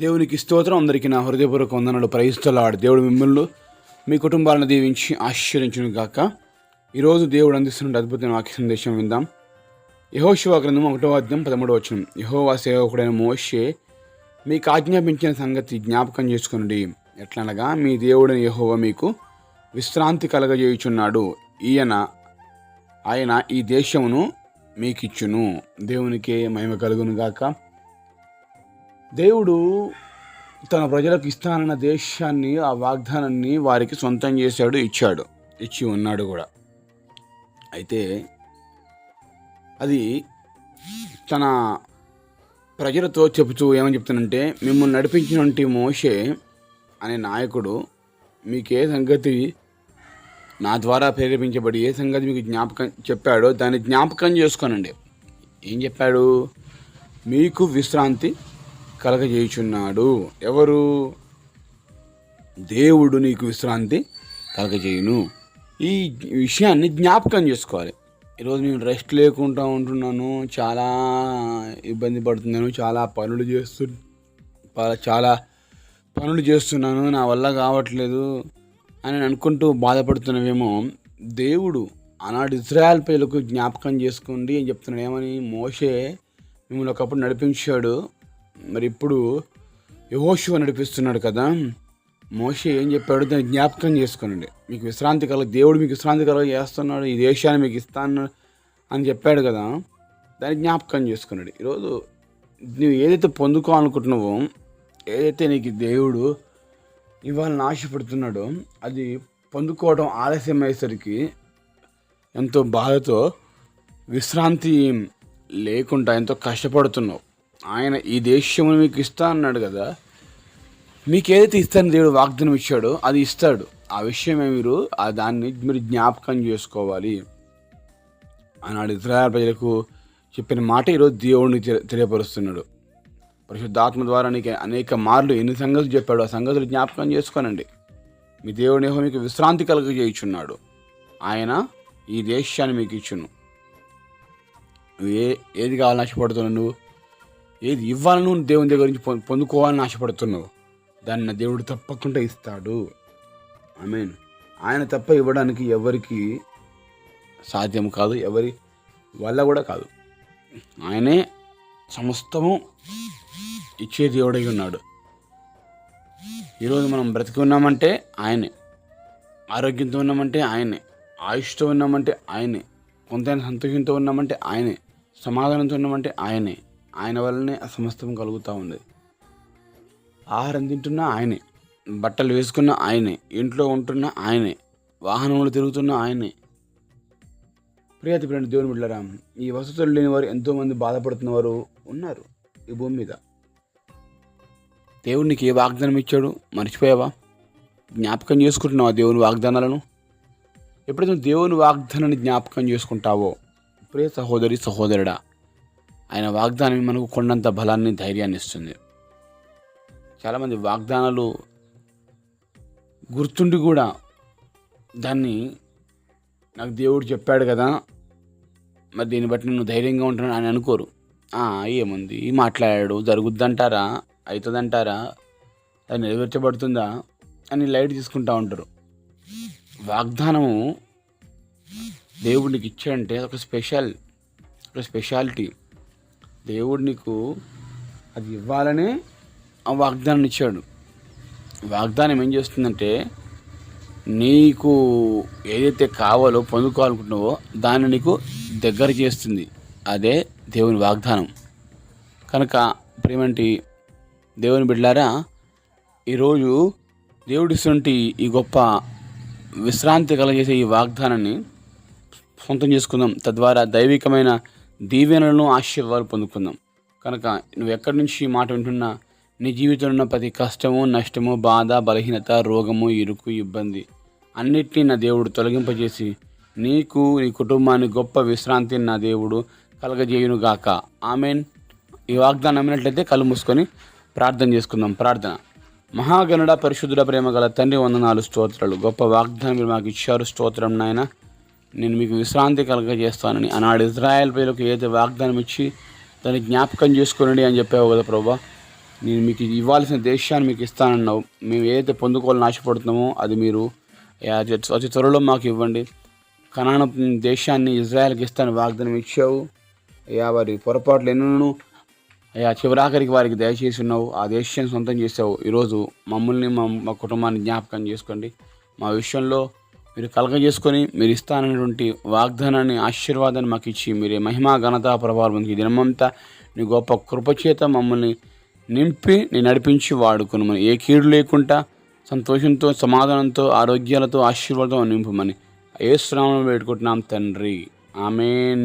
దేవునికి స్తోత్రం. అందరికీ నా హృదయపూర్వక వందనాలు. ప్రయిస్తలాడు దేవుడు మిమ్మల్ని మీ కుటుంబాలను దీవించి ఆశ్చర్యించును గాక ఈరోజు దేవుడు అందిస్తున్న అద్భుతమైన వాక్య సందేశం విందాం. యహోశివ గ్రంథం ఒకటో అధ్యాయం పదమూడవ వచనం. యహోవా సేవకుడైన మోషే మీకు ఆజ్ఞాపించిన సంగతి జ్ఞాపకం చేసుకునండి. ఎట్లనగా మీ దేవుడైన యహోవ మీకు విశ్రాంతి కలగజేయుచున్నాడు. ఈయన ఆయన ఈ దేశమును మీకిచ్చును. దేవునికే మహిమ కలుగును గాక దేవుడు తన ప్రజలకు ఇస్తానన్న దేశాన్ని ఆ వాగ్దానాన్ని వారికి సొంతం చేశాడు ఇచ్చాడు ఇచ్చి ఉన్నాడు కూడా. అయితే అది తన ప్రజలతో చెబుతూ ఏమని చెప్తానంటే మిమ్మల్ని నడిపించినటువంటి మోషే అనే నాయకుడు మీకు ఏ సంగతి నా ద్వారా ప్రేరేపించబడి ఏ సంగతి మీకు జ్ఞాపకం చెప్పాడో దాన్ని జ్ఞాపకం చేసుకోనండి. ఏం చెప్పాడు? మీకు విశ్రాంతి కలగజేయుచున్నాడు. ఎవరు? దేవుడు నీకు విశ్రాంతి కలగజేయును. ఈ విషయాన్ని జ్ఞాపకం చేసుకోవాలి. ఈరోజు నేను రెస్ట్ లేకుండా ఉంటున్నాను. చాలా ఇబ్బంది పడుతున్నాను. చాలా పనులు చేస్తు ప- చాలా పనులు చేస్తున్నాను. నా వల్ల కావట్లేదు అని అనుకుంటూ బాధపడుతున్నవేమో దేవుడు ఆనాడు ఇజ్రాయల్ పేర్లకు జ్ఞాపకం చేసుకోండి అని చెప్తున్నాడు. ఏమని? మోషే మిమ్మల్ని ఒకప్పుడు నడిపించాడు. మరి ఇప్పుడు యహోషువ నడిపిస్తున్నాడు కదా. మోషే ఏం చెప్పాడు దాన్ని జ్ఞాపకం చేసుకోనండి. మీకు విశ్రాంతి కల దేవుడు మీకు విశ్రాంతి కల చేస్తున్నాడు ఈ దేశాన్ని మీకు ఇస్తాను అని చెప్పాడు కదా. దాన్ని జ్ఞాపకం చేసుకున్నాడు ఈరోజు నువ్వు ఏదైతే పొందుకోవాలనుకుంటున్నావో ఏదైతే నీకు దేవుడు ఇవాళ ఆశపడుతున్నాడో అది పొందుకోవడం ఆలస్యం అయ్యేసరికి ఎంతో బాధతో విశ్రాంతి లేకుండా ఎంతో కష్టపడుతున్నావు. ఆయన ఈ దేశమును మీకు ఇస్తా అన్నాడు కదా. మీకు ఏదైతే దేవుడు వాగ్దానం ఇచ్చాడో అది ఇస్తాడు. ఆ విషయమే మీరు ఆ దాన్ని మీరు జ్ఞాపకం చేసుకోవాలి. ఆనాడు ఇజ్రాయల్ ప్రజలకు చెప్పిన మాట ఈరోజు దేవుడిని తె- తెలియపరుస్తున్నాడు. పరిశుద్ధాత్మ ద్వారా నీకు అనేక మార్లు ఎన్ని సంగతులు చెప్పాడు ఆ సంగతులు జ్ఞాపకం చేసుకోనండి. మీ దేవుడి మీకు విశ్రాంతి కలుగజేయుచున్నాడు. ఆయన ఈ దేశాన్ని మీకు ఇచ్చును. ఏ ఏది కావాలని ఆశపడుతున్నావు నువ్వు? ఏది ఇవ్వాలని దేవుని దగ్గర నుంచి పొందుకోవాలని ఆశపడుతున్నావు? దాన్ని నా దేవుడు తప్పకుండా ఇస్తాడు. ఐ మీన్ ఆయన తప్ప ఇవ్వడానికి ఎవరికి సాధ్యం కాదు ఎవరి వల్ల కూడా కాదు. ఆయనే సమస్తము ఇచ్చే దేవుడై ఉన్నాడు. ఈరోజు మనం బ్రతికి ఉన్నామంటే ఆయనే. ఆరోగ్యంతో ఉన్నామంటే ఆయనే. ఆయుష్తో ఉన్నామంటే ఆయనే. కొంతైనా సంతోషంతో ఉన్నామంటే ఆయనే. సమాధానంతో ఉన్నామంటే ఆయనే. ఆయన వల్లనే ఆ సమస్తం కలుగుతూ ఉంది. ఆహారం తింటున్న ఆయనే బట్టలు వేసుకున్న ఆయనే ఇంట్లో ఉంటున్న ఆయనే వాహనంలో తిరుగుతున్న ఆయనే. ప్రియతి ప్రియుడు దేవుని బిడ్డరా ఈ వసతులు లేని వారు ఎంతోమంది బాధపడుతున్న వారు ఉన్నారు ఈ భూమి మీద. దేవుడు నీకు ఏ వాగ్దానం ఇచ్చాడు మర్చిపోయావా? జ్ఞాపకం చేసుకుంటున్నావా దేవుని వాగ్దానాలను? ఎప్పుడైతే దేవుని వాగ్దానాన్ని జ్ఞాపకం చేసుకుంటావో ప్రియ సహోదరి సహోదరుడా ఆయన వాగ్దానం మనకు కొండంత బలాన్ని ధైర్యాన్ని ఇస్తుంది. చాలామంది వాగ్దానాలు గుర్తుండి కూడా దాన్ని నాకు దేవుడు చెప్పాడు కదా మరి దీన్ని బట్టి నేను ధైర్యంగా ఉంటాను అని అనుకోరు. ఏముంది? మాట్లాడాడు. జరుగుద్దంటారా? అవుతుందంటారా? అది నెరవేర్చబడుతుందా? అని లైట్ తీసుకుంటా ఉంటారు. వాగ్దానము దేవుడికి ఇచ్చాడంటే ఒక స్పెషల్ ఒక స్పెషాలిటీ. దేవుడు నీకు అది ఇవ్వాలనే ఆ వాగ్దానం ఇచ్చాడు. వాగ్దానం ఏం చేస్తుందంటే నీకు ఏదైతే కావాలో పొందుకోవాలనుకుంటున్నావో దాన్ని నీకు దగ్గర చేస్తుంది. అదే దేవుని వాగ్దానం. కనుక ప్రేమంటి దేవుని బిడ్డారా ఈరోజు దేవుడిస్తుంటి ఈ గొప్ప విశ్రాంతి కలగజేసే ఈ వాగ్దానాన్ని సొంతం చేసుకుందాం. తద్వారా దైవికమైన దీవెనలను ఆశీర్వాదాలు పొందుకుందాం. కనుక నువ్వు ఎక్కడి నుంచి మాట వింటున్నా నీ జీవితంలో ఉన్న ప్రతి కష్టము నష్టము బాధ బలహీనత రోగము ఇరుకు ఇబ్బంది అన్నిటినీ నా దేవుడు తొలగింపజేసి నీకు నీ కుటుంబానికి గొప్ప విశ్రాంతిని నా దేవుడు కలగజేయునుగాక. ఆమెన్. ఈ వాగ్దానం నమ్మినట్లయితే కళ్ళు మూసుకొని ప్రార్థన చేసుకుందాం. ప్రార్థన. మహాగణుడ పరిశుద్ధుల ప్రేమ గల తండ్రి వందనాలు స్తోత్రాలు. గొప్ప వాగ్దానం మీరు మాకు ఇచ్చారు. స్తోత్రం నాయన. నేను మీకు విశ్రాంతి కలగజేస్తానని ఆనాడు ఇజ్రాయెల్ ప్రజలకు ఏదైతే వాగ్దానం ఇచ్చి దాన్ని జ్ఞాపకం చేసుకోనండి అని చెప్పావు కదా ప్రభా. నేను మీకు ఇవ్వాల్సిన దేశాన్ని మీకు ఇస్తానన్నావు. మేము ఏదైతే పొందుకోవాలని ఆశపడుతున్నామో అది మీరు అతి అతి త్వరలో మాకు ఇవ్వండి. కనాన దేశాన్ని ఇజ్రాయెల్కి ఇస్తాను వాగ్దానం ఇచ్చావు. అయ్యా వారి పొరపాట్లు ఎన్నో అయ్యా చివరాఖరికి వారికి దయచేసి ఉన్నావు. ఆ దేశాన్ని సొంతం చేసావు. ఈరోజు మమ్మల్ని మా మా కుటుంబాన్ని జ్ఞాపకం చేసుకోండి. మా విషయంలో మీరు కలగజేసుకొని మీరు ఇస్తానటువంటి వాగ్దానాన్ని ఆశీర్వాదాన్ని మాకు ఇచ్చి మీరు మహిమా ఘనత ప్రభావం ఈ దినమంతా నీ గొప్ప కృపచేత మమ్మల్ని నింపి నేను నడిపించి వాడుకున్నామని ఏ కీడు లేకుండా సంతోషంతో సమాధానంతో ఆరోగ్యాలతో ఆశీర్వాదంతో నింపమని. ఏ శ్రామం పెట్టుకుంటున్నాం తండ్రి. ఆమెన్.